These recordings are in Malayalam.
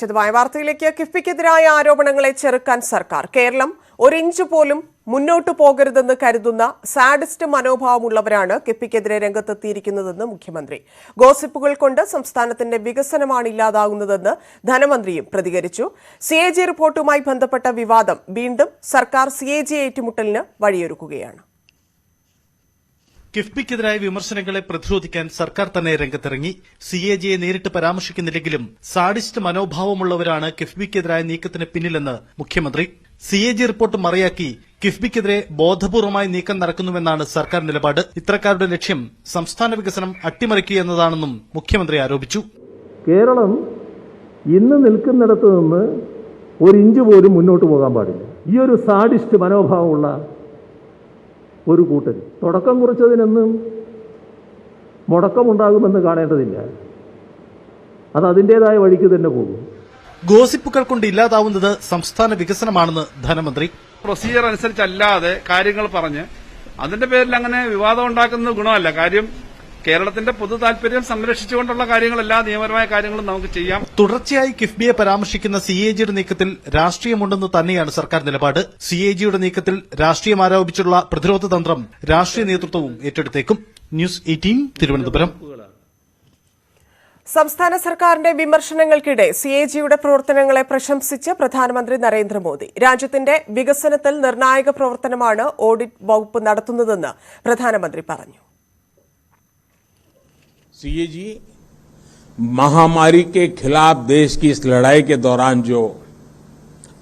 വിശദമായ വാർത്തയിലേക്ക്. കിഫ്ബിക്കെതിരായ ആരോപണങ്ങളെ ചെറുക്കാൻ സർക്കാർ. കേരളം ഒരിഞ്ച് പോലും മുന്നോട്ടു പോകരുതെന്ന് കരുതുന്ന സാഡിസ്റ്റ് മനോഭാവമുള്ളവരാണ് കിഫ്ബിക്കെതിരെ രംഗത്തെത്തിയിരിക്കുന്നതെന്ന് മുഖ്യമന്ത്രി. ഗോസിപ്പുകൾ കൊണ്ട് സംസ്ഥാനത്തിന്റെ വികസനമാണ് ഇല്ലാതാകുന്നതെന്ന് ധനമന്ത്രിയും പ്രതികരിച്ചു. സി എ ജി റിപ്പോർട്ടുമായി ബന്ധപ്പെട്ട വിവാദം വീണ്ടും സർക്കാർ സി എ ജി ഏറ്റുമുട്ടലിന് വഴിയൊരുക്കുകയാണ്. കിഫ്ബിക്കെതിരായ വിമർശനങ്ങളെ പ്രതിരോധിക്കാൻ സർക്കാർ തന്നെ രംഗത്തിറങ്ങി. സി എ ജിയെ നേരിട്ട് പരാമർശിക്കുന്നില്ലെങ്കിലും സാഡിസ്റ്റ് മനോഭാവമുള്ളവരാണ് കിഫ്ബിക്കെതിരായ നീക്കത്തിന് പിന്നിലെന്ന് മുഖ്യമന്ത്രി. സി എ ജി റിപ്പോർട്ട് മറയാക്കി കിഫ്ബിക്കെതിരെ ബോധപൂർവമായി നീക്കം നടക്കുന്നുവെന്നാണ് സർക്കാർ നിലപാട്. ഇത്തരക്കാരുടെ ലക്ഷ്യം സംസ്ഥാന വികസനം അട്ടിമറിക്കുക എന്നതാണെന്നും മുഖ്യമന്ത്രി ആരോപിച്ചു. കേരളം ഇന്ന് നിൽക്കുന്നിടത്ത് നിന്ന് ഒരു ഇഞ്ച് പോലും മുന്നോട്ട് പോകാൻ പാടില്ല. ഈ ഒരു സാഡിസ്റ്റ് മനോഭാവമുള്ള ഒരു കൂട്ടർ തുടക്കം കുറിച്ചതിനെന്നും മുടക്കമുണ്ടാകുമെന്ന് കാണേണ്ടതില്ല. അത് അതിന്റെതായ വഴിക്ക് തന്നെ പോകും. ഗോസിപ്പുകൾ കൊണ്ട് ഇല്ലാതാവുന്നത് സംസ്ഥാന വികസനമാണെന്ന് ധനമന്ത്രി. പ്രൊസീജിയർ അനുസരിച്ചല്ലാതെ കാര്യങ്ങൾ പറഞ്ഞ് അതിന്റെ പേരിൽ അങ്ങനെ വിവാദം ഉണ്ടാക്കുന്നത് ഗുണമല്ല. കാര്യം കേരളത്തിന്റെ പൊതു താല്പര്യം സംരക്ഷിച്ചുകൊണ്ടുള്ള കാര്യങ്ങൾ എല്ലാ നിയമപരമായ കാര്യങ്ങളും നമുക്ക് ചെയ്യാം. തുടർച്ചയായി കിഫ്ബിയെ പരാമർശിക്കുന്ന സി എ ജിയുടെ നീക്കത്തിൽ രാഷ്ട്രീയമുണ്ടെന്ന് തന്നെയാണ് സർക്കാർ നിലപാട്. സി എ ജിയുടെ നീക്കത്തിൽ രാഷ്ട്രീയം ആരോപിച്ചുള്ള പ്രതിരോധ തന്ത്രം രാഷ്ട്രീയ നേതൃത്വവും ഏറ്റെടുത്തേക്കും. News eighteen Thiruvananthapuram. സംസ്ഥാന സർക്കാരിന്റെ വിമർശനങ്ങൾക്കിടെ സി എ ജിയുടെ പ്രവർത്തനങ്ങളെ പ്രശംസിച്ച് പ്രധാനമന്ത്രി നരേന്ദ്രമോദി. രാജ്യത്തിന്റെ വികസനത്തിൽ നിർണായക പ്രവർത്തനമാണ് ഓഡിറ്റ് വകുപ്പ് നടത്തുന്നതെന്ന് പ്രധാനമന്ത്രി പറഞ്ഞു. सीएजी महामारी के खिलाफ देश की इस लड़ाई के दौरान जो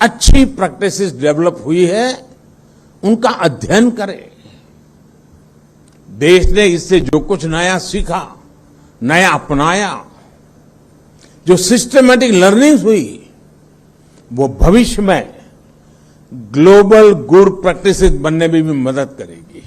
अच्छी प्रैक्टिसेस डेवलप हुई है, उनका अध्ययन करें। देश ने इससे जो कुछ नया सीखा, नया अपनाया, जो सिस्टमेटिक लर्निंग्स हुई, वो भविष्य में ग्लोबल गुड प्रैक्टिसेस बनने में भी मदद करेगी।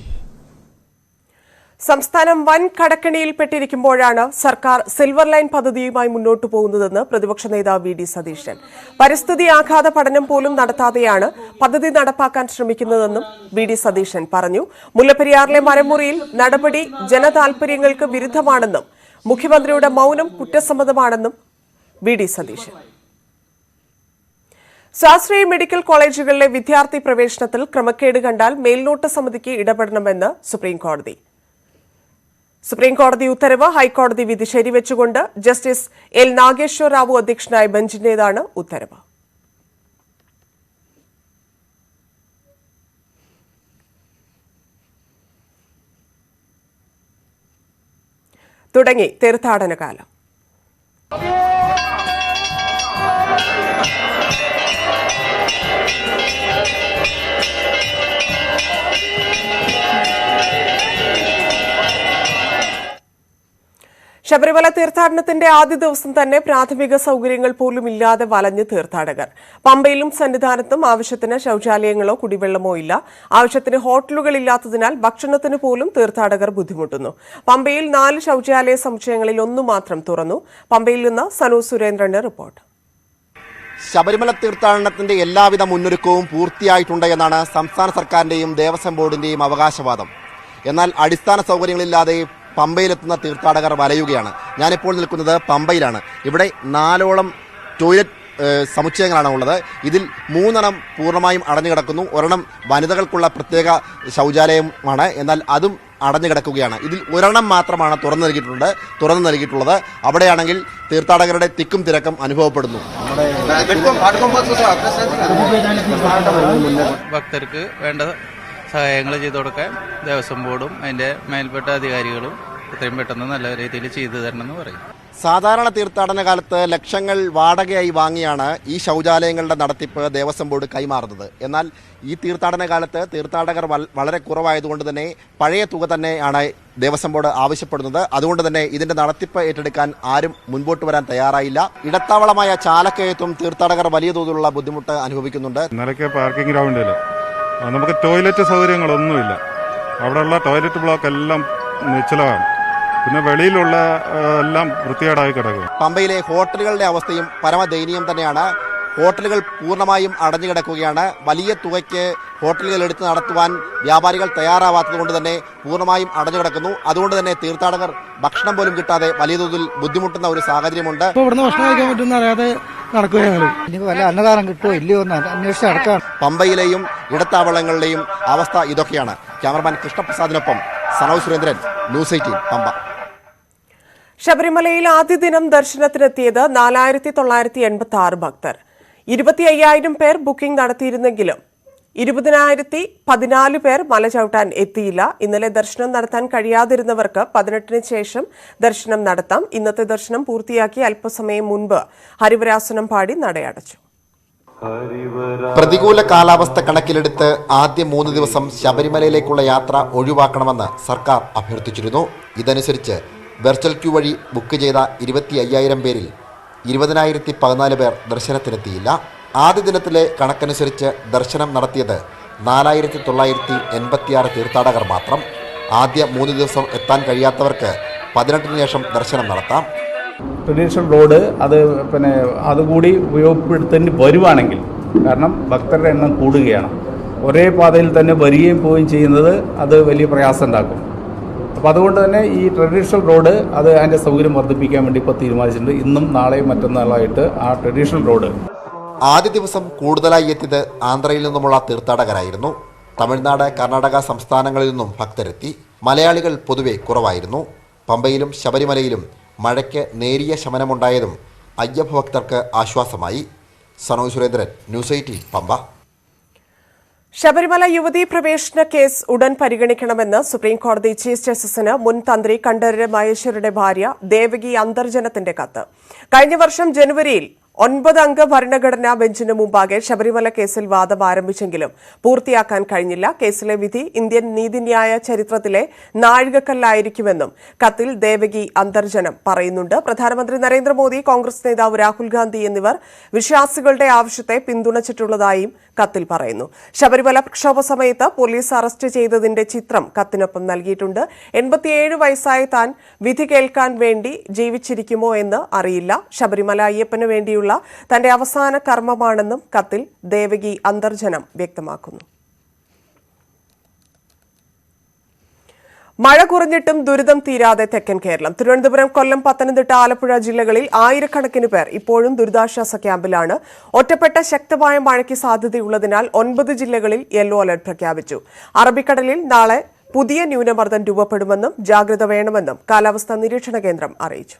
സംസ്ഥാനം വൻ കടക്കണിയിൽപ്പെട്ടിരിക്കുമ്പോഴാണ് സർക്കാർ സിൽവർ ലൈൻ പദ്ധതിയുമായി മുന്നോട്ടു പോകുന്നതെന്ന് പ്രതിപക്ഷ നേതാവ് വി ഡി സതീശൻ. പരിസ്ഥിതി ആഘാത പഠനം പോലും നടത്താതെയാണ് പദ്ധതി നടപ്പാക്കാൻ ശ്രമിക്കുന്നതെന്നും വി ഡി സതീശൻ പറഞ്ഞു. മുല്ലപ്പെരിയാറിലെ മരമുറിയിൽ നടപടി ജനതാൽപര്യങ്ങൾക്ക് വിരുദ്ധമാണെന്നും മുഖ്യമന്ത്രിയുടെ മൗനം കുറ്റസമ്മതമാണെന്നും വി ഡി സതീശൻ. ശാസ്ത്രീയ മെഡിക്കൽ കോളേജുകളിലെ വിദ്യാർത്ഥി പ്രവേശനത്തിൽ ക്രമക്കേട് കണ്ടാൽ മേൽനോട്ട സമിതിക്ക് ഇടപെടണമെന്ന് സുപ്രീംകോടതി. സുപ്രീംകോടതി ഉത്തരവ് ഹൈക്കോടതി വിധി ശരിവെച്ചുകൊണ്ട് ജസ്റ്റിസ് എൽ നാഗേശ്വർ റാവു അധ്യക്ഷനായ ബെഞ്ചിന്റേതാണ് ഉത്തരവ്. തുടങ്ങി തീർത്ഥാടന കാലം ശബരിമല തീർത്ഥാടനത്തിന്റെ ആദ്യ ദിവസം തന്നെ പ്രാഥമിക സൗകര്യങ്ങൾ പോലും ഇല്ലാതെ വലഞ്ഞ് തീർത്ഥാടകർ. പമ്പയിലും സന്നിധാനത്തും ആവശ്യത്തിന് ശൌചാലയങ്ങളോ കുടിവെള്ളമോ ഇല്ല. ആവശ്യത്തിന് ഹോട്ടലുകൾ ഇല്ലാത്തതിനാൽ ഭക്ഷണത്തിന് പോലും തീർത്ഥാടകർ ബുദ്ധിമുട്ടുന്നു. പമ്പയിൽ നാല് ശൌചാലയ സമുച്ചയങ്ങളിൽ ഒന്നു മാത്രം തുറന്നു. പമ്പയിൽ നിന്ന് സനു സുരേന്ദ്രന്റെ റിപ്പോർട്ട്. ശബരിമല തീർത്ഥാടനത്തിന്റെ എല്ലാവിധ മുന്നൊരുക്കവും പൂർത്തിയായിട്ടുണ്ട് എന്നാണ് സംസ്ഥാന സർക്കാരിന്റെയും ദേവസ്വം ബോർഡിന്റെയും അവകാശവാദം. എന്നാൽ അടിസ്ഥാന സൗകര്യങ്ങളില്ലാതെ പമ്പയിലെത്തുന്ന തീർത്ഥാടകർ വലയുകയാണ്. ഞാനിപ്പോൾ നിൽക്കുന്നത് പമ്പയിലാണ്. ഇവിടെ നാലോളം ടോയ്ലറ്റ് സമുച്ചയങ്ങളാണ് ഉള്ളത്. ഇതിൽ മൂന്നെണ്ണം പൂർണമായും അടഞ്ഞു കിടക്കുന്നു ഒരെണ്ണം വനിതകൾക്കുള്ള പ്രത്യേക ശൗചാലയമാണ്. എന്നാൽ അതും അടഞ്ഞു കിടക്കുകയാണ് ഇതിൽ ഒരെണ്ണം മാത്രമാണ് തുറന്നു നൽകിയിട്ടുണ്ട്. തുറന്നു നൽകിയിട്ടുള്ളത്. അവിടെയാണെങ്കിൽ തീർത്ഥാടകരുടെ തിക്കും തിരക്കും അനുഭവപ്പെടുന്നു. ഭക്തർക്ക് വേണ്ട സഹായങ്ങൾ ചെയ്തു കൊടുക്കാൻ ദേവസ്വം ബോർഡും അതിന്റെ മേൽപ്പെട്ട അധികാരികളും എത്രയും പെട്ടെന്ന് നല്ല രീതിയിൽ ചെയ്തു തരണമെന്ന് പറയും. സാധാരണ തീർത്ഥാടന കാലത്ത് ലക്ഷങ്ങൾ വാടകയായി വാങ്ങിയാണ് ഈ ശൗചാലയങ്ങളുടെ നടത്തിപ്പ് ദേവസ്വം ബോർഡ് കൈമാറുന്നത്. എന്നാൽ ഈ തീർത്ഥാടന കാലത്ത് തീർത്ഥാടകർ വളരെ കുറവായതുകൊണ്ട് തന്നെ പഴയ തുക തന്നെയാണ് ദേവസ്വം ബോർഡ് ആവശ്യപ്പെടുന്നത്. അതുകൊണ്ട് തന്നെ ഇതിന്റെ നടത്തിപ്പ് ഏറ്റെടുക്കാൻ ആരും മുൻപോട്ട് വരാൻ തയ്യാറായില്ല. ഇടത്താവളമായ ചാലക്കയത്തും തീർത്ഥാടകർ വലിയ തോതിലുള്ള ബുദ്ധിമുട്ട് അനുഭവിക്കുന്നുണ്ട്. ഇന്നലൊക്കെ പാർക്കിംഗ് ഗ്രൗണ്ടിൽ നമുക്ക് ടോയ്ലറ്റ് സൗകര്യങ്ങളൊന്നുമില്ല. അവിടെയുള്ള ടോയ്ലറ്റ് ബ്ലോക്ക് എല്ലാം നിശ്ചലമാണ്. പിന്നെ വെളിയിലുള്ള എല്ലാം വൃത്തികേടായി കിടക്കും പമ്പയിലെ ഹോട്ടലുകളുടെ അവസ്ഥയും പരമദയനീയം തന്നെയാണ്. ഹോട്ടലുകൾ പൂർണമായും അടഞ്ഞുകിടക്കുകയാണ് വലിയ തുകയ്ക്ക് ഹോട്ടലുകൾ എടുത്ത് നടത്തുവാൻ വ്യാപാരികൾ തയ്യാറാവാത്തതുകൊണ്ട് തന്നെ പൂർണമായും അടഞ്ഞുകിടക്കുന്നു അതുകൊണ്ട് തന്നെ തീർത്ഥാടകർ ഭക്ഷണം പോലും കിട്ടാതെ വലിയ തോതിൽ ബുദ്ധിമുട്ടുന്ന ഒരു സാഹചര്യമുണ്ട്. ഇവിടുന്ന് ഭക്ഷണം കഴിക്കാൻ അറിയാതെ വല്ല അന്നദാനം കിട്ടുമോ ഇല്ലയോ എന്ന് അന്വേഷിച്ച് നടക്കാണ്. പമ്പയിലെയും ഇടത്താവളങ്ങളിലെയും അവസ്ഥ ഇതൊക്കെയാണ്. ക്യാമറമാൻ കൃഷ്ണപ്രസാദിനൊപ്പം സനോ സുരേന്ദ്രൻ ന്യൂസ് എയ്റ്റീൻ പമ്പ. ശബരിമലയിൽ ആദ്യ ദിനം ദർശനത്തിനെത്തിയത് നാലായിരത്തി തൊള്ളായിരത്തി എൺപത്തി ആറ് ഭക്തർ. ഇരുപത്തി അയ്യായിരം പേർ ബുക്കിംഗ് നടത്തിയിരുന്നെങ്കിലും ഇരുപതിനായിരത്തി പതിനാല് പേർ മല ചവിട്ടാൻ എത്തിയില്ല. ഇന്നലെ ദർശനം നടത്താൻ കഴിയാതിരുന്നവർക്ക് പതിനെട്ടിന് ശേഷം ദർശനം നടത്താം. ഇന്നത്തെ ദർശനം പൂർത്തിയാക്കി അല്പസമയം മുൻപ് ഹരിവരാസനം പാടി നടയടച്ചു. പ്രതികൂല കാലാവസ്ഥ കണക്കിലെടുത്ത് ആദ്യ മൂന്ന് ദിവസം ശബരിമലയിലേക്കുള്ള യാത്ര ഒഴിവാക്കണമെന്ന് സർക്കാർ അഭ്യർത്ഥിച്ചിരുന്നു. ഇതനുസരിച്ച് വെർച്വൽ ക്യൂ വഴി ബുക്ക് ചെയ്ത ഇരുപത്തി അയ്യായിരം പേരിൽ ഇരുപതിനായിരത്തി പതിനാല് പേർ ദർശനത്തിനെത്തിയില്ല. ആദ്യ ദിനത്തിലെ കണക്കനുസരിച്ച് ദർശനം നടത്തിയത് നാലായിരത്തി തൊള്ളായിരത്തി എൺപത്തിയാറ് തീർത്ഥാടകർ മാത്രം. ആദ്യ മൂന്ന് ദിവസം എത്താൻ കഴിയാത്തവർക്ക് പതിനെട്ടിന് ശേഷം ദർശനം നടത്താം. ട്രഡീഷണൽ റോഡ് അത് പിന്നെ അതുകൂടി ഉപയോഗപ്പെടുത്തേണ്ടി വരുവാണെങ്കിൽ കാരണം ഭക്തരുടെ എണ്ണം കൂടുകയാണ്. ഒരേ പാതയിൽ തന്നെ വരികയും പോവുകയും ചെയ്യുന്നത് അത് വലിയ പ്രയാസം ഉണ്ടാക്കും. അപ്പോൾ അതുകൊണ്ട് തന്നെ ഈ ട്രഡീഷണൽ റോഡ് അത് അതിന്റെ സൗകര്യം വർദ്ധിപ്പിക്കാൻ വേണ്ടി ഇപ്പോൾ തീരുമാനിച്ചിട്ടുണ്ട്. ഇന്നും നാളെയും മറ്റന്നാളായിട്ട് ആ ട്രഡീഷണൽ റോഡ് ആദ്യ ദിവസം കൂടുതലായി എത്തിയത് ആന്ധ്രയിൽ നിന്നുമുള്ള തീർത്ഥാടകരായിരുന്നു. തമിഴ്നാട് കർണാടക സംസ്ഥാനങ്ങളിൽ നിന്നും ഭക്തരെത്തി. മലയാളികൾ പൊതുവെ കുറവായിരുന്നു. പമ്പയിലും ശബരിമലയിലും മഴയ്ക്ക് നേരിയ ശമനമുണ്ടായതും അയ്യപ്പ ഭക്തർക്ക് ആശ്വാസമായി. Sanoj Surendran news eighteen Pampa. Sabarimala യുവതീ പ്രവേശന കേസ് ഉടൻ പരിഗണിക്കണമെന്ന് സുപ്രീം കോടതി ചീഫ് ജസ്റ്റിസിന് മുൻ തന്ത്രി കണ്ഠരര് മഹേശ്വരുടെ ഭാര്യ ദേവകി അന്തർജനത്തിന്റെ കത്ത്. കഴിഞ്ഞ വർഷം ജനുവരിയിൽ ഒൻപത് അംഗ ഭരണഘടനാ ബെഞ്ചിന് മുമ്പാകെ ശബരിമല കേസിൽ വാദം ആരംഭിച്ചെങ്കിലും പൂർത്തിയാക്കാൻ കഴിഞ്ഞില്ല. കേസിലെ വിധി ഇന്ത്യൻ നീതിന്യായ ചരിത്രത്തിലെ നാഴികക്കല്ലായിരിക്കുമെന്നും കത്തിൽ ദേവകി അന്തർജനം പറയുന്നുണ്ട്. പ്രധാനമന്ത്രി നരേന്ദ്രമോദി കോൺഗ്രസ് നേതാവ് രാഹുൽ ഗാന്ധി എന്നിവർ വിശ്വാസികളുടെ ആവശ്യത്തെ പിന്തുണച്ചിട്ടുള്ളതായും കത്തിൽ പറയുന്നു. ശബരിമല പ്രക്ഷോഭ സമയത്ത് പോലീസ് അറസ്റ്റ് ചെയ്തതിന്റെ ചിത്രം കത്തിനൊപ്പം നൽകിയിട്ടുണ്ട്. എൺപത്തിയേഴ് വയസ്സായി താൻ വിധി കേൾക്കാൻ വേണ്ടി ജീവിച്ചിരിക്കുമോ എന്ന് അറിയില്ല. ശബരിമല അയ്യപ്പന് വേണ്ടിയുള്ള തന്റെ അവസാന കർമ്മമാണെന്നും കത്തിൽ ദേവകി അന്തർജനം വ്യക്തമാക്കുന്നു. മഴ കുറഞ്ഞിട്ടും ദുരിതം തീരാതെ തെക്കൻ കേരളം. തിരുവനന്തപുരം കൊല്ലം പത്തനംതിട്ട ആലപ്പുഴ ജില്ലകളിൽ ആയിരക്കണക്കിന് പേർ ഇപ്പോഴും ദുരിതാശ്വാസ ക്യാമ്പിലാണ്. ഒറ്റപ്പെട്ട ശക്തമായ മഴയ്ക്ക് സാധ്യതയുള്ളതിനാൽ ഒൻപത് ജില്ലകളിൽ യെല്ലോ അലർട്ട് പ്രഖ്യാപിച്ചു. അറബിക്കടലിൽ നാളെ പുതിയ ന്യൂനമർദ്ദം രൂപപ്പെടുമെന്നും ജാഗ്രത വേണമെന്നും കാലാവസ്ഥാ നിരീക്ഷണ കേന്ദ്രം അറിയിച്ചു.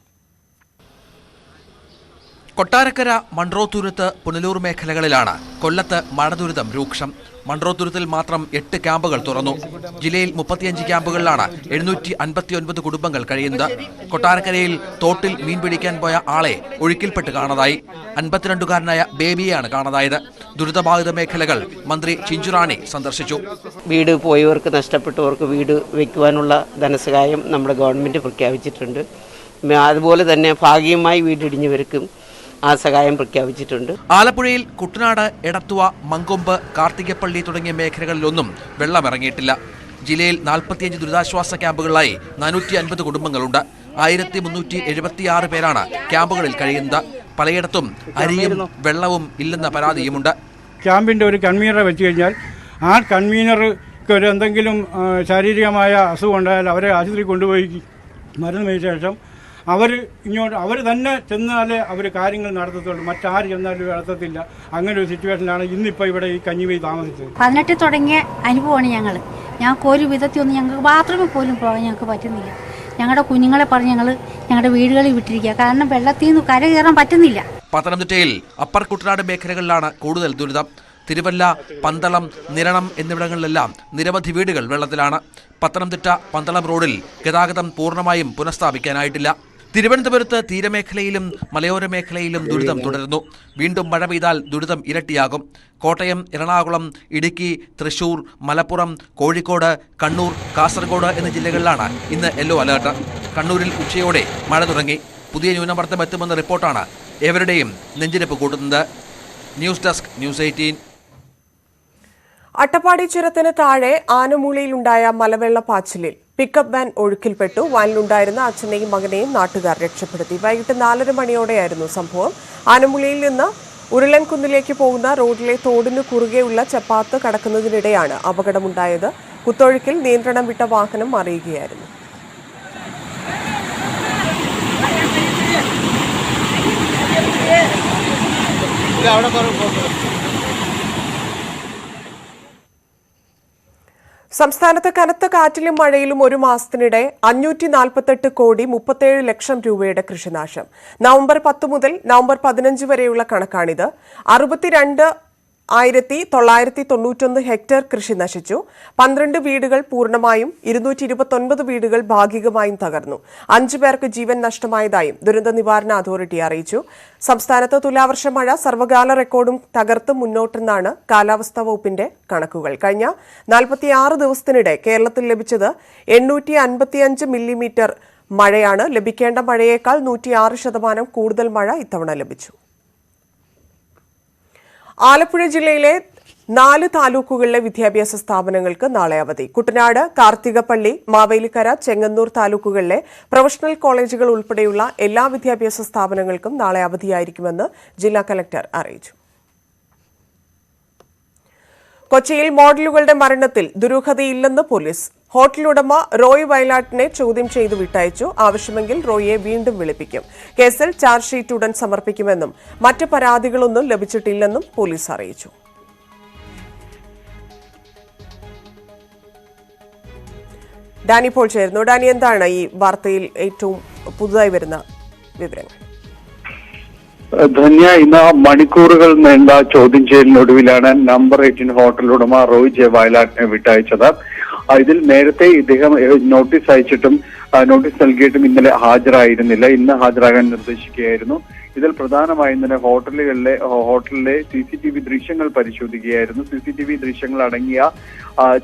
കൊട്ടാരക്കര മൺട്രോത്തുരുത്ത് പുനലൂർ മേഖലകളിലാണ് കൊല്ലത്ത് മഴ ദുരിതം രൂക്ഷം. മൺട്രോത്തുരുത്തിൽ മാത്രം എട്ട് ക്യാമ്പുകൾ തുറന്നു. ജില്ലയിൽ മുപ്പത്തിയഞ്ച് ക്യാമ്പുകളിലാണ് എഴുന്നൂറ്റി അൻപത്തിയൊൻപത് കുടുംബങ്ങൾ കഴിയുന്നത്. കൊട്ടാരക്കരയിൽ തോട്ടിൽ മീൻ പിടിക്കാൻ പോയ ആളെ ഒഴുക്കിൽപ്പെട്ട് കാണാതായി. അൻപത്തിരണ്ടുകാരനായ ബേബിയെയാണ് കാണാതായത്. ദുരിതബാധിത മേഖലകൾ മന്ത്രി ചിഞ്ചുറാണി സന്ദർശിച്ചു. വീട് പോയവർക്ക് നഷ്ടപ്പെട്ടവർക്ക് വീട് വയ്ക്കുവാനുള്ള ധനസഹായം നമ്മുടെ ഗവൺമെന്റ് പ്രഖ്യാപിച്ചിട്ടുണ്ട്. അതുപോലെ തന്നെ ഭാഗികമായി വീടിടിഞ്ഞവർക്കും ആ സഹായം പ്രഖ്യാപിച്ചിട്ടുണ്ട്. ആലപ്പുഴയിൽ കുട്ടനാട് എടത്തുവ മങ്കൊമ്പ് കാർത്തികപ്പള്ളി തുടങ്ങിയ മേഖലകളിലൊന്നും വെള്ളമിറങ്ങിയിട്ടില്ല. ജില്ലയിൽ നാൽപ്പത്തിയഞ്ച് ദുരിതാശ്വാസ ക്യാമ്പുകളിലായി നാനൂറ്റി അൻപത് കുടുംബങ്ങളുണ്ട്. ആയിരത്തി മുന്നൂറ്റി എഴുപത്തിയാറ് പേരാണ് ക്യാമ്പുകളിൽ കഴിയുന്നത്. പലയിടത്തും അരിയും വെള്ളവും ഇല്ലെന്ന പരാതിയുമുണ്ട്. ക്യാമ്പിന്റെ ഒരു കൺവീനറെ വെച്ച് കഴിഞ്ഞാൽ ആ കൺവീനർക്ക് ഒരു എന്തെങ്കിലും ശാരീരികമായ അസുഖം ഉണ്ടായാൽ അവരെ ആശുപത്രി കൊണ്ടുപോയി മരുന്ന് മേടിച്ച ശേഷം അവർ ഇങ്ങോട്ട് അവർ തന്നെ ചെന്നാലേ അവർ കാര്യങ്ങൾ നടത്തത്തുള്ളൂ. മറ്റാര് ചെന്നാലും നടത്തത്തില്ല അങ്ങനെ ഒരു സിറ്റുവേഷനിലാണ് ഇന്നിപ്പോൾ ഇവിടെ ഈ കഞ്ഞിവൈ താമസിച്ചത്. പതിനെട്ടിൽ തുടങ്ങിയ അനുഭവമാണ് ഞങ്ങൾ ഞങ്ങൾക്ക് ഒരു വിധത്തിലൊന്നും ഞങ്ങൾക്ക് ബാത്റൂമിൽ പോലും പോകാൻ ഞങ്ങൾക്ക് പറ്റുന്നില്ല. ഞങ്ങളുടെ കുഞ്ഞുങ്ങളെ പറഞ്ഞ് ഞങ്ങൾ ഞങ്ങളുടെ വീടുകളിൽ വിട്ടിരിക്കുക. കാരണം വെള്ളത്തിൽ നിന്ന് കര കയറാൻ പറ്റുന്നില്ല. പത്തനംതിട്ടയിൽ അപ്പർ കുട്ടനാട് മേഖലകളിലാണ് കൂടുതൽ ദുരിതം. തിരുവല്ല പന്തളം നിരണം എന്നിവിടങ്ങളിലെല്ലാം നിരവധി വീടുകൾ വെള്ളത്തിലാണ്. പത്തനംതിട്ട പന്തളം റോഡിൽ ഗതാഗതം പൂർണമായും പുനഃസ്ഥാപിക്കാനായിട്ടില്ല. തിരുവനന്തപുരത്ത് തീരമേഖലയിലും മലയോര മേഖലയിലും ദുരിതം തുടരുന്നു. വീണ്ടും മഴ പെയ്താൽ ദുരിതം ഇരട്ടിയാകും. കോട്ടയം എറണാകുളം ഇടുക്കി തൃശൂർ മലപ്പുറം കോഴിക്കോട് കണ്ണൂർ കാസർഗോഡ് എന്നീ ജില്ലകളിലാണ് ഇന്ന് യെല്ലോ അലേർട്ട്. കണ്ണൂരിൽ ഉച്ചയോടെ മഴ തുടങ്ങി. പുതിയ ന്യൂനമർദ്ദം എത്തുമെന്ന റിപ്പോർട്ടാണ് ഏവരുടെയും നെഞ്ചിരിപ്പ് കൂട്ടുന്നത്. News desk news eighteen. Attappadi ചുരത്തിന് താഴെ ആനമൂളിയിലുണ്ടായ മലവെള്ളപ്പാച്ചിലിൽ പിക്കപ്പ് വാൻ ഒഴുക്കിൽപ്പെട്ടു. വാനിലുണ്ടായിരുന്ന അച്ഛനെയും മകനെയും നാട്ടുകാർ രക്ഷപ്പെടുത്തി. വൈകിട്ട് നാലര മണിയോടെയായിരുന്നു സംഭവം. ആനമൂളിയിൽ നിന്ന് ഉരുളൻകുന്നിലേക്ക് പോകുന്ന റോഡിലെ തോടിനു കുറുകെയുള്ള ചപ്പാത്ത് കടക്കുന്നതിനിടെയാണ് അപകടമുണ്ടായത്. കുത്തൊഴുക്കിൽ നിയന്ത്രണം വിട്ട വാഹനം മറിയുകയായിരുന്നു സംസ്ഥാനത്ത് കനത്ത കാറ്റിലും മഴയിലും ഒരു മാസത്തിനിടെ അഞ്ഞൂറ്റി നാൽപ്പത്തെട്ട് കോടി മുപ്പത്തേഴ് ലക്ഷം രൂപയുടെ കൃഷിനാശം. നവംബർ പത്ത് മുതൽ നവംബർ പതിനഞ്ച് വരെയുള്ള കണക്കാണിത്. അറുപത്തിരണ്ട് ആയിരത്തി തൊള്ളായിരത്തി തൊണ്ണൂറ്റൊന്ന് ഹെക്ടർ കൃഷി നശിച്ചു. പന്ത്രണ്ട് വീടുകൾ പൂർണമായും ഇരുന്നൂറ്റി ഇരുപത്തൊൻപത് വീടുകൾ ഭാഗികമായും തകർന്നു. അഞ്ചു പേർക്ക് ജീവൻ നഷ്ടമായതായും ദുരന്ത നിവാരണ അതോറിറ്റി അറിയിച്ചു. സംസ്ഥാനത്ത് തുലാവർഷ മഴ സർവകാല റെക്കോർഡും തകർത്ത് മുന്നോട്ടെന്നാണ് കാലാവസ്ഥാ വകുപ്പിന്റെ കണക്കുകൾ. കഴിഞ്ഞ നാൽപ്പത്തിയാറ് ദിവസത്തിനിടെ കേരളത്തിൽ ലഭിച്ചത് എണ്ണൂറ്റി അൻപത്തിയഞ്ച് മില്ലിമീറ്റർ മഴയാണ്. ലഭിക്കേണ്ട മഴയേക്കാൾ നൂറ്റിയാറ് ശതമാനം കൂടുതൽ മഴ ഇത്തവണ ലഭിച്ചു. ആലപ്പുഴ ജില്ലയിലെ നാല് താലൂക്കുകളിലെ വിദ്യാഭ്യാസ സ്ഥാപനങ്ങൾക്ക് നാളെ അവധി. കുട്ടനാട് കാർത്തികപ്പള്ളി മാവേലിക്കര ചെങ്ങന്നൂർ താലൂക്കുകളിലെ പ്രൊഫഷണൽ കോളേജുകൾ ഉൾപ്പെടെയുള്ള എല്ലാ വിദ്യാഭ്യാസ സ്ഥാപനങ്ങൾക്കും നാളെ അവധിയായിരിക്കുമെന്ന് ജില്ലാ കലക്ടർ അറിയിച്ചു. കൊച്ചിയിൽ മോഡലുകളുടെ മരണത്തിൽ ദുരൂഹതയില്ലെന്ന് പോലീസ്. ഹോട്ടലുടമ റോയ് വയലാട്ടിനെ ചോദ്യം ചെയ്തു വിട്ടയച്ചു. ആവശ്യമെങ്കിൽ റോയിയെ വീണ്ടും വിളിപ്പിക്കും. കേസിൽ ചാർജ് ഷീറ്റ് ഉടൻ സമർപ്പിക്കുമെന്നും മറ്റ് പരാതികളൊന്നും ലഭിച്ചിട്ടില്ലെന്നും പോലീസ് അറിയിച്ചു. ഡാനി പോൾ ചേരുന്നു. ഡാനി എന്താണ് ഈ വാർത്തയിൽ ഏറ്റവും പുതുതായി വരുന്ന വിവരങ്ങൾ? ധന്യ ഇന്ന് മണിക്കൂറുകൾ നീണ്ട ചോദ്യം ചെയ്യലിനൊടുവിലാണ് നമ്പർ എയ്റ്റീൻ ഹോട്ടൽ ഉടമ റോയ് ജെ വയലാട്ടിനെ വിട്ടയച്ചത്. ഇതിൽ നേരത്തെ ഇദ്ദേഹം നോട്ടീസ് അയച്ചിട്ടും നോട്ടീസ് നൽകിയിട്ടും ഇന്നലെ ഹാജരായിരുന്നില്ല. ഇന്ന് ഹാജരാകാൻ നിർദ്ദേശിക്കുകയായിരുന്നു. ഇതിൽ പ്രധാനമായും തന്നെ ഹോട്ടലുകളിലെ ഹോട്ടലിലെ സി സി ടി വി ദൃശ്യങ്ങൾ പരിശോധിക്കുകയായിരുന്നു. സി സി ടി വി ദൃശ്യങ്ങൾ അടങ്ങിയ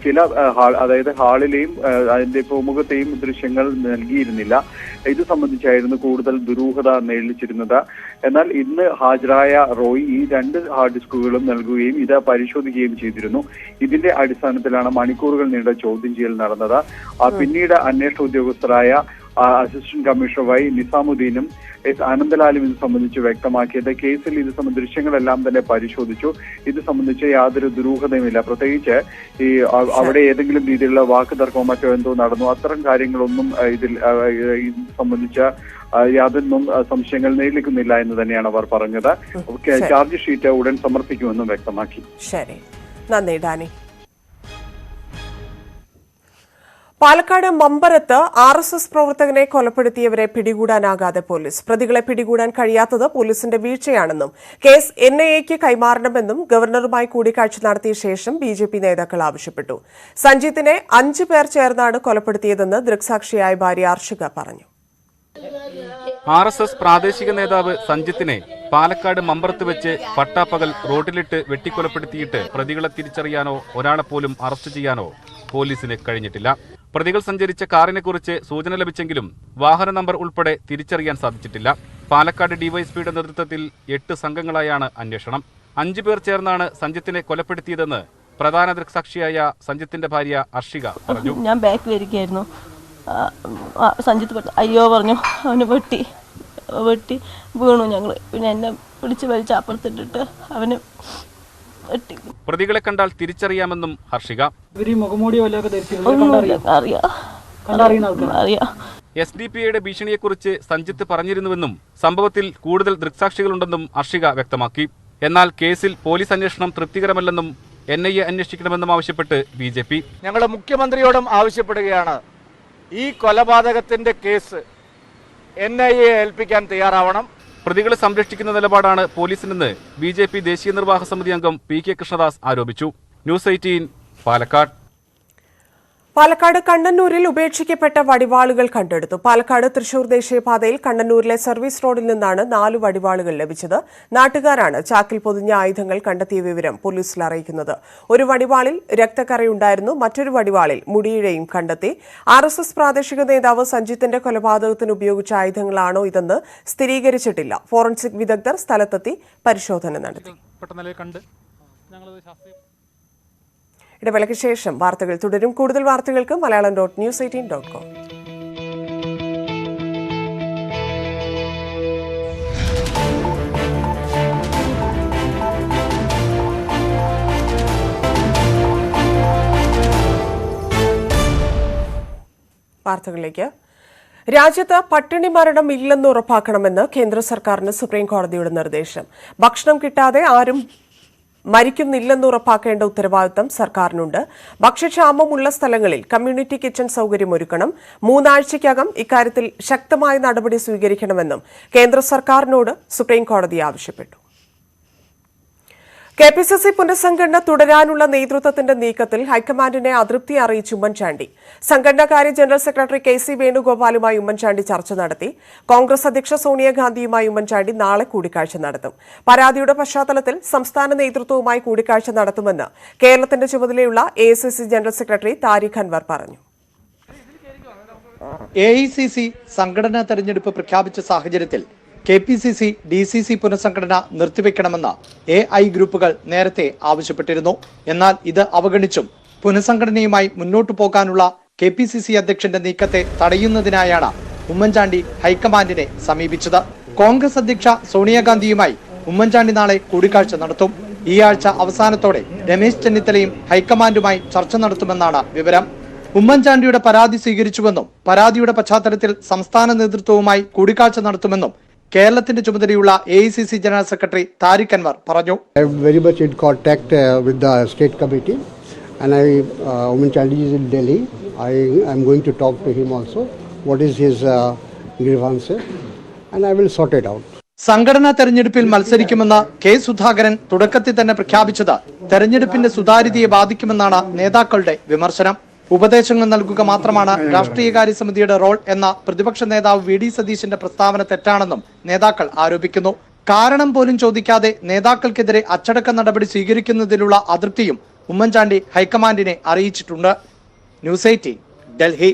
ചില അതായത് ഹാളിലെയും അതിന്റെ പൂമുഖത്തെയും ദൃശ്യങ്ങൾ നൽകിയിരുന്നില്ല. ഇത് സംബന്ധിച്ചായിരുന്നു കൂടുതൽ ദുരൂഹത നേരിച്ചിരുന്നത് എന്നാൽ ഇന്ന് ഹാജരായ റോയ് ഈ രണ്ട് ഹാർഡ് ഡിസ്കുകളും നൽകുകയും ഇത് പരിശോധിക്കുകയും ചെയ്തിരുന്നു. ഇതിന്റെ അടിസ്ഥാനത്തിലാണ് മണിക്കൂറുകൾ നീണ്ട ചോദ്യം ചെയ്യൽ നടന്നത്. പിന്നീട് അന്വേഷണ ഉദ്യോഗസ്ഥരായ അസിസ്റ്റന്റ് കമ്മീഷണർ വൈ നിസാമുദ്ദീനും എസ് ആനന്ദലാലും ഇത് സംബന്ധിച്ച് വ്യക്തമാക്കിയത്. കേസിൽ ഇത് സംബന്ധിച്ച ദൃശ്യങ്ങളെല്ലാം തന്നെ പരിശോധിച്ചു. ഇത് സംബന്ധിച്ച് യാതൊരു ദുരൂഹതയുമില്ല. പ്രത്യേകിച്ച് ഈ അവിടെ ഏതെങ്കിലും രീതിയിലുള്ള വാക്ക് തർക്കമോ മറ്റോ എന്തോ നടന്നു. അത്തരം കാര്യങ്ങളൊന്നും ഇതിൽ ഇത് സംബന്ധിച്ച യാതൊന്നും സംശയങ്ങൾ നേരിടുന്നില്ല എന്ന് തന്നെയാണ് അവർ പറഞ്ഞത്. ചാർജ് ഷീറ്റ് ഉടൻ സമർപ്പിക്കുമെന്നും വ്യക്തമാക്കി. ശരി. നന്ദി Dani. Palakkad Mambarath R S S പ്രവർത്തകനെ കൊലപ്പെടുത്തിയവരെ പിടികൂടാനാകാതെ പോലീസ്. പ്രതികളെ പിടികൂടാൻ കഴിയാത്തത് പോലീസിന്റെ വീഴ്ചയാണെന്നും കേസ് എൻ ഐ എക്ക് കൈമാറണമെന്നും ഗവർണറുമായി കൂടിക്കാഴ്ച നടത്തിയ ശേഷം ബി ജെ പി നേതാക്കൾ ആവശ്യപ്പെട്ടു. സഞ്ജിത്തിനെ അഞ്ചു പേർ ചേർന്നാണ് കൊലപ്പെടുത്തിയതെന്ന് ദൃക്സാക്ഷിയായ ഭാര്യ അർഷിക പറഞ്ഞു. ആർ എസ് എസ് പ്രാദേശിക നേതാവ് സഞ്ജിത്തിനെ പാലക്കാട് മമ്പറത്ത് വെച്ച് പട്ടാപ്പകൽ റോഡിലിട്ട് വെട്ടിക്കൊലപ്പെടുത്തിയിട്ട് പ്രതികളെ തിരിച്ചറിയാനോ ഒരാളെ പോലും അറസ്റ്റ് ചെയ്യാനോ പോലീസിന് കഴിഞ്ഞിട്ടില്ല. പ്രതികൾ സഞ്ചരിച്ച കാറിനെക്കുറിച്ച് സൂചന ലഭിച്ചെങ്കിലും വാഹന നമ്പർ ഉൾപ്പെടെ തിരിച്ചറിയാൻ സാധിച്ചിട്ടില്ല. പാലക്കാട് ഡിവൈഎസ്പിയുടെ നേതൃത്വത്തിൽ എട്ട് സംഘങ്ങളായാണ് അന്വേഷണം. അഞ്ചു പേർ ചേർന്നാണ് സഞ്ജിത്തിനെ കൊലപ്പെടുത്തിയതെന്ന് പ്രധാന ദൃക്സാക്ഷിയായ സഞ്ജിത്തിന്റെ ഭാര്യ അർഷിക പറഞ്ഞു. ഞാൻ ബാക്ക് ആ, സഞ്ജിത്ത് അയ്യോ പറഞ്ഞു. അവന് വെട്ടി വെട്ടി വീണു ഞങ്ങൾ പിന്നെ എന്നെ പിടിച്ച് വലിച്ച് അപ്പുറത്തിട്ടിട്ട് അവന് പ്രതികളെ കണ്ടാൽ തിരിച്ചറിയാമെന്നും ഹർഷിക. എസ് ഡി പി ഐയുടെ ഭീഷണിയെക്കുറിച്ച് സഞ്ജിത്ത് പറഞ്ഞിരുന്നുവെന്നും സംഭവത്തിൽ കൂടുതൽ ദൃക്സാക്ഷികളുണ്ടെന്നും ഹർഷിക വ്യക്തമാക്കി. എന്നാൽ കേസിൽ പോലീസ് അന്വേഷണം തൃപ്തികരമല്ലെന്നും എൻ ഐ എ അന്വേഷിക്കണമെന്നും ആവശ്യപ്പെട്ട് ബി ജെ പി. ഞങ്ങൾ മുഖ്യമന്ത്രിയോടും ആവശ്യപ്പെടുകയാണ്. ഈ കൊലപാതകത്തിന്റെ കേസ് എൻ ഐ എ ഏൽപ്പിക്കാൻ തയ്യാറാവണം. പ്രതികളെ സംരക്ഷിക്കുന്ന നിലപാടാണ് പോലീസിനെന്ന് ബി ജെ പി ദേശീയ നിർവാഹക സമിതി അംഗം പി കെ കൃഷ്ണദാസ് ആരോപിച്ചു. News eighteen Palakkad. പാലക്കാട് കണ്ണന്നൂരിൽ ഉപേക്ഷിക്കപ്പെട്ട വടിവാളുകൾ കണ്ടെടുത്തു. പാലക്കാട് തൃശൂർ ദേശീയപാതയിൽ കണ്ണന്നൂരിലെ സർവീസ് റോഡിൽ നിന്നാണ് നാല് വടിവാളുകൾ ലഭിച്ചത്. നാട്ടുകാരാണ് ചാക്കിൽ പൊതിഞ്ഞ ആയുധങ്ങൾ കണ്ടെത്തിയ വിവരം പോലീസിൽ അറിയിക്കുന്നത്. ഒരു വടിവാളിൽ രക്തക്കറയുണ്ടായിരുന്നു. മറ്റൊരു വടിവാളിൽ മുടിയിഴയും കണ്ടെത്തി. ആർ എസ് എസ് പ്രാദേശിക നേതാവ് സഞ്ജിത്തിന്റെ കൊലപാതകത്തിന് ഉപയോഗിച്ച ആയുധങ്ങളാണോ ഇതെന്ന് സ്ഥിരീകരിച്ചിട്ടില്ല. ഫോറൻസിക് വിദഗ്ധർ സ്ഥലത്തെത്തി പരിശോധന നടത്തി പെട്ടെന്ന് കണ്ട് ഞങ്ങളത് ശാസ്ത്രീയ ഇടവേളയ്ക്ക് ശേഷം വാർത്തകൾ തുടരും. കൂടുതൽ വാർത്തകൾക്ക് Malayalam dot news eighteen dot com. വാർത്തകളിലേക്ക്. രാജ്യത്ത് പട്ടിണി മരണം ഇല്ലെന്ന് ഉറപ്പാക്കണമെന്ന് കേന്ദ്ര സർക്കാരിന് സുപ്രീം കോടതിയുടെ നിർദ്ദേശം. ഭക്ഷണം കിട്ടാതെ ആരും മരിക്കുന്നില്ലെന്ന് ഉറപ്പാക്കേണ്ട ഉത്തരവാദിത്തം സർക്കാരിനുണ്ട്. ഭക്ഷ്യക്ഷാമമുള്ള സ്ഥലങ്ങളിൽ കമ്മ്യൂണിറ്റി കിച്ചൺ സൗകര്യം ഒരുക്കണം. മൂന്നാഴ്ചയ്ക്കകം ഇക്കാര്യത്തിൽ ശക്തമായ നടപടി സ്വീകരിക്കണമെന്നും കേന്ദ്ര സർക്കാരിനോട് സുപ്രീംകോടതി ആവശ്യപ്പെട്ടു. കെ പി സി സി പുനഃസംഘടന തുടരാനുള്ള നേതൃത്വത്തിന്റെ നീക്കത്തിൽ ഹൈക്കമാൻഡിനെ അതൃപ്തി അറിയിച്ച് ഉമ്മൻചാണ്ടി. സംഘടനാകാര്യ ജനറൽ സെക്രട്ടറി കെ സി വേണുഗോപാലുമായി ഉമ്മൻചാണ്ടി ചർച്ച നടത്തി. കോൺഗ്രസ് അധ്യക്ഷ സോണിയാഗാന്ധിയുമായി ഉമ്മൻചാണ്ടി നാളെ കൂടിക്കാഴ്ച നടത്തും. പരാതിയുടെ പശ്ചാത്തലത്തിൽ സംസ്ഥാന നേതൃത്വവുമായി കൂടിക്കാഴ്ച നടത്തുമെന്ന് കേരളത്തിന്റെ ചുമതലയുള്ള A general secretary Tariq Anwar പറഞ്ഞു. എ ഐ സി സി സംഘടനാ തെരഞ്ഞെടുപ്പ് പ്രഖ്യാപിച്ച സാഹചര്യത്തിൽ K P C C D C C പുനഃസംഘടന നിർത്തിവെക്കണമെന്ന് എ ഐ ഗ്രൂപ്പുകൾ നേരത്തെ ആവശ്യപ്പെട്ടിരുന്നു. എന്നാൽ ഇത് അവഗണിച്ചും പുനഃസംഘടനയുമായി മുന്നോട്ടു പോകാനുള്ള കെ പി സി സി അധ്യക്ഷന്റെ നീക്കത്തെ തടയുന്നതിനായാണ് ഉമ്മൻചാണ്ടി ഹൈക്കമാൻഡിനെ സമീപിച്ചത്. കോൺഗ്രസ് അധ്യക്ഷ സോണിയാഗാന്ധിയുമായി ഉമ്മൻചാണ്ടി നാളെ കൂടിക്കാഴ്ച നടത്തും. ഈ ആഴ്ച അവസാനത്തോടെ രമേശ് ചെന്നിത്തലയും ഹൈക്കമാൻഡുമായി ചർച്ച നടത്തുമെന്നാണ് വിവരം. ഉമ്മൻചാണ്ടിയുടെ പരാതി സ്വീകരിച്ചുവെന്നും പരാതിയുടെ പശ്ചാത്തലത്തിൽ സംസ്ഥാന നേതൃത്വവുമായി കൂടിക്കാഴ്ച നടത്തുമെന്നും കേരളത്തിന്റെ ചുമതലയുള്ള A C C general secretary Tariq Anwar പറഞ്ഞു. Very much in contact with the state committee and I child in Delhi I I am going to talk to him also what is his grievance and I will sort it out സംഘടനാ തെരഞ്ഞെടുപ്പിൽ മത്സരിക്കുമെന്ന് കെ സുധാകരൻ തുടക്കത്തിൽ തന്നെ പ്രഖ്യാപിച്ചത് തെരഞ്ഞെടുപ്പിന്റെ സുതാര്യതയെ ബാധിക്കുമെന്നാണ് നേതാക്കളുടെ വിമർശനം. ഉപദേശങ്ങൾ നൽകുക മാത്രമാണ് രാഷ്ട്രീയകാര്യ സമിതിയുടെ റോൾ എന്ന പ്രതിപക്ഷ നേതാവ് വി ഡി സതീശിന്റെ പ്രസ്താവന തെറ്റാണെന്നും നേതാക്കൾ ആരോപിക്കുന്നു. കാരണം പോലും ചോദിക്കാതെ നേതാക്കൾക്കെതിരെ അച്ചടക്ക നടപടി സ്വീകരിക്കുന്നതിലുള്ള അതൃപ്തിയും ഉമ്മൻചാണ്ടി ഹൈക്കമാൻഡിനെ അറിയിച്ചിട്ടുണ്ട്. News eighteen Delhi.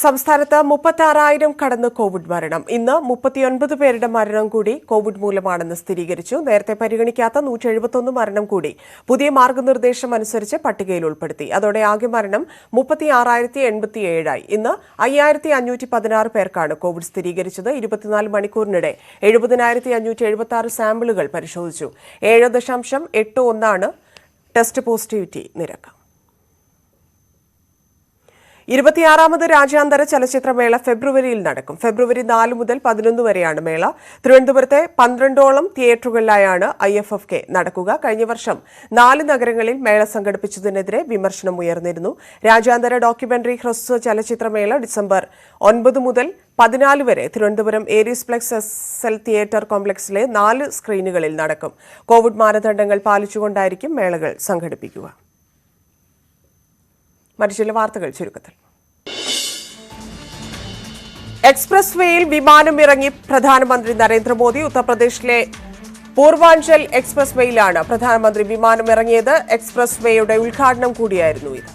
സംസ്ഥാനത്ത് മുപ്പത്താറായിരം കടന്ന് കോവിഡ് മരണം. ഇന്ന് മുപ്പത്തിയൊൻപത് പേരുടെ മരണം കൂടി കോവിഡ് മൂലമാണെന്ന് സ്ഥിരീകരിച്ചു. നേരത്തെ പരിഗണിക്കാത്ത നൂറ്റി മരണം കൂടി പുതിയ മാർഗനിർദ്ദേശം അനുസരിച്ച് പട്ടികയിൽ ഉൾപ്പെടുത്തി. അതോടെ ആകെ മരണം മുപ്പത്തിയാറായിരത്തി എൺപത്തിയേഴായി ഇന്ന് അയ്യായിരത്തി അഞ്ഞൂറ്റി പതിനാറ് പേർക്കാണ് കോവിഡ് സ്ഥിരീകരിച്ചത്. ഇരുപത്തിനാല് മണിക്കൂറിനിടെ എഴുപതിനായിരത്തി അഞ്ഞൂറ്റി എഴുപത്തി ആറ് സാമ്പിളുകൾ പരിശോധിച്ചു. ഏഴ് ദശാംശം എട്ട് ഒന്നാണ് ടെസ്റ്റ് പോസിറ്റിവിറ്റി നിരക്ക്. ഇരുപത്തിയാറാമത് രാജ്യാന്തര ചലച്ചിത്രമേള ഫെബ്രുവരിയിൽ നടക്കും. ഫെബ്രുവരി നാല് മുതൽ പതിനൊന്ന് വരെയാണ് മേള. തിരുവനന്തപുരത്തെ പന്ത്രണ്ടോളം തിയേറ്ററുകളിലായാണ് ഐ എഫ് എഫ് കെ നടക്കുക. കഴിഞ്ഞ വർഷം നാല് നഗരങ്ങളിൽ മേള സംഘടിപ്പിച്ചതിനെതിരെ വിമർശനം ഉയർന്നിരുന്നു. രാജ്യാന്തര ഡോക്യുമെന്ററി ഹ്രസ്വ ചലച്ചിത്രമേള ഡിസംബർ ഒൻപത് മുതൽ പതിനാല് വരെ Thiruvananthapuram Aries plex S L theatre കോംപ്ലക്സിലെ നാല് സ്ക്രീനുകളിൽ നടക്കും. കോവിഡ് മാനദണ്ഡങ്ങൾ പാലിച്ചുകൊണ്ടായിരിക്കും മേളകൾ സംഘടിപ്പിക്കുക. മറ്റു ചില വാർത്തകൾ ചുരുക്കത്തിൽ. എക്സ്പ്രസ് വേയിൽ വിമാനം ഇറങ്ങി പ്രധാനമന്ത്രി നരേന്ദ്രമോദി ഉത്തർപ്രദേശിലെ പൂർവാഞ്ചൽ എക്സ്പ്രസ് വേയിലാണ് പ്രധാനമന്ത്രി വിമാനം ഇറങ്ങിയത്. എക്സ്പ്രസ് വേയുടെ ഉദ്ഘാടനം കൂടിയായിരുന്നു ഇത്.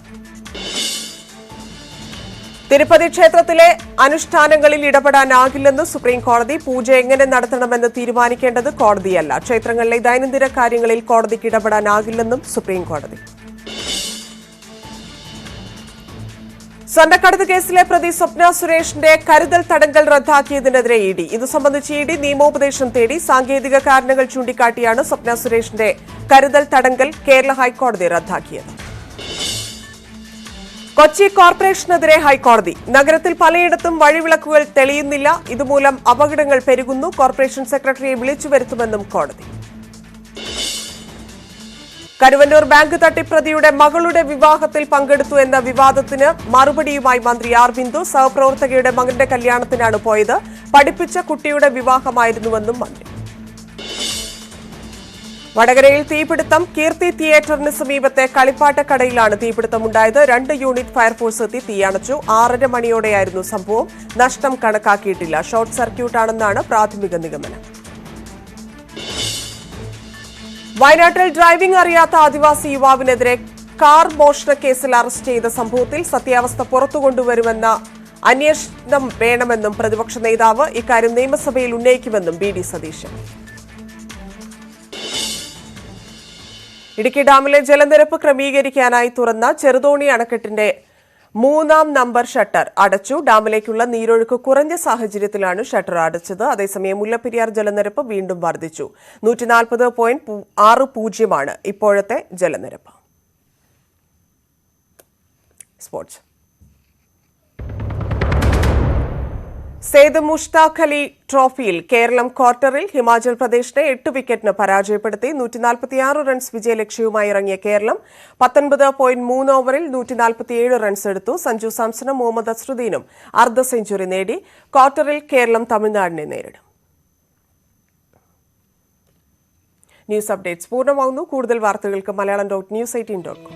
തിരുപ്പതി ക്ഷേത്രത്തിലെ അനുഷ്ഠാനങ്ങളിൽ ഇടപെടാനാകില്ലെന്ന് സുപ്രീം കോടതി പൂജ എങ്ങനെ നടത്തണമെന്ന് തീരുമാനിക്കേണ്ടത് കോടതിയല്ല. ക്ഷേത്രങ്ങളിലെ ദൈനംദിന കാര്യങ്ങളിൽ കോടതിക്ക് ഇടപെടാനാകില്ലെന്നും സുപ്രീം കോടതി. സ്വർണക്കടത്ത് കേസിലെ പ്രതി സ്വപ്ന സുരേഷിന്റെ കരുതൽ തടങ്കൽ റദ്ദാക്കിയതിനെതിരെ ഇ ഡി. ഇത് സംബന്ധിച്ച് ഇ ഡി നിയമോപദേശം തേടി സാങ്കേതിക കാരണങ്ങൾ ചൂണ്ടിക്കാട്ടിയാണ് സ്വപ്ന സുരേഷിന്റെ കരുതൽ തടങ്കൽ കേരള ഹൈക്കോടതി റദ്ദാക്കിയത്. കൊച്ചി കോർപ്പറേഷനെതിരെ ഹൈക്കോടതി. നഗരത്തിൽ പലയിടത്തും വഴിവിളക്കുകൾ തെളിയുന്നില്ല. ഇതുമൂലം അപകടങ്ങൾ പെരുകുന്നു. കോർപ്പറേഷൻ സെക്രട്ടറിയെ വിളിച്ചു വരുത്തുമെന്നും കോടതി. കരുവന്നൂർ ബാങ്ക് തട്ടിപ്രതിയുടെ മകളുടെ വിവാഹത്തിൽ പങ്കെടുത്തു എന്ന വിവാദത്തിന് മറുപടിയുമായി മന്ത്രി ആർ ബിന്ദു സഹപ്രവർത്തകയുടെ മകന്റെ കല്യാണത്തിനാണ് പോയത്. പഠിപ്പിച്ച കുട്ടിയുടെ വിവാഹമായിരുന്നുവെന്നും മന്ത്രി. വടകരയിൽ തീപിടുത്തം കീർത്തി തിയേറ്ററിന് സമീപത്തെ കളിപ്പാട്ടക്കടയിലാണ് തീപിടുത്തമുണ്ടായത്. രണ്ട് യൂണിറ്റ് ഫയർഫോഴ്സ് എത്തി തീയണച്ചു. ആറര മണിയോടെയായിരുന്നു സംഭവം. നഷ്ടം കണക്കാക്കിയിട്ടില്ല. ഷോർട്ട് സർക്യൂട്ടാണെന്നാണ് പ്രാഥമിക നിഗമനം. വയനാട്ടിൽ ഡ്രൈവിംഗ് അറിയാത്ത ആദിവാസി യുവാവിനെതിരെ കാർ മോഷണ കേസിൽ അറസ്റ്റ് ചെയ്ത സംഭവത്തിൽ സത്യാവസ്ഥ പുറത്തു കൊണ്ടുവരുമെന്ന അന്വേഷണം വേണമെന്നും പ്രതിപക്ഷ നേതാവ് ഇക്കാര്യം നിയമസഭയിൽ ഉന്നയിക്കുമെന്നും ബി ഡി സതീശൻ. ഇടുക്കി ഡാമിലെ ജലനിരപ്പ് ക്രമീകരിക്കാനായി തുറന്ന ചെറുതോണി അണക്കെട്ടിന്റെ മൂന്നാം നമ്പർ ഷട്ടർ അടച്ചു. ഡാമിലേക്കുള്ള നീരൊഴുക്ക് കുറഞ്ഞ സാഹചര്യത്തിലാണ് ഷട്ടർ അടച്ചത്. അതേസമയം മുല്ലപ്പെരിയാർ ജലനിരപ്പ് വീണ്ടും വർദ്ധിച്ചു. നൂറ്റിനാൽപ്പത് പോയിന്റ് ആറ് പൂജ്യമാണ് ഇപ്പോഴത്തെ ജലനിരപ്പ്. സ്പോർട്സ്. സെയ്ദ് മുഷ്താഖ് അലി ട്രോഫിയിൽ കേരളം ക്വാർട്ടറിൽ ഹിമാചൽ പ്രദേശിനെ എട്ട് വിക്കറ്റിന് പരാജയപ്പെടുത്തി നൂറ്റിനാൽപ്പത്തിയാറ് റൺസ് വിജയലക്ഷ്യവുമായി ഇറങ്ങിയ കേരളം പത്തൊൻപത് പോയിന്റ് മൂന്ന് ഓവറിൽ നൂറ്റിനാൽപ്പത്തിയേഴ് റൺസ് എടുത്തു. സഞ്ജു സാംസണും മുഹമ്മദ് അസ്രുദ്ദീനും അർദ്ധ സെഞ്ചുറി നേടി. ക്വാർട്ടറിൽ കേരളം തമിഴ്നാടിനെ നേരിടും. ന്യൂസ് അപ്ഡേറ്റ്സ് പൂർണമാകുന്നു കൂടുതൽ വാർത്തകൾക്ക് Malayalam dot news eighteen dot com.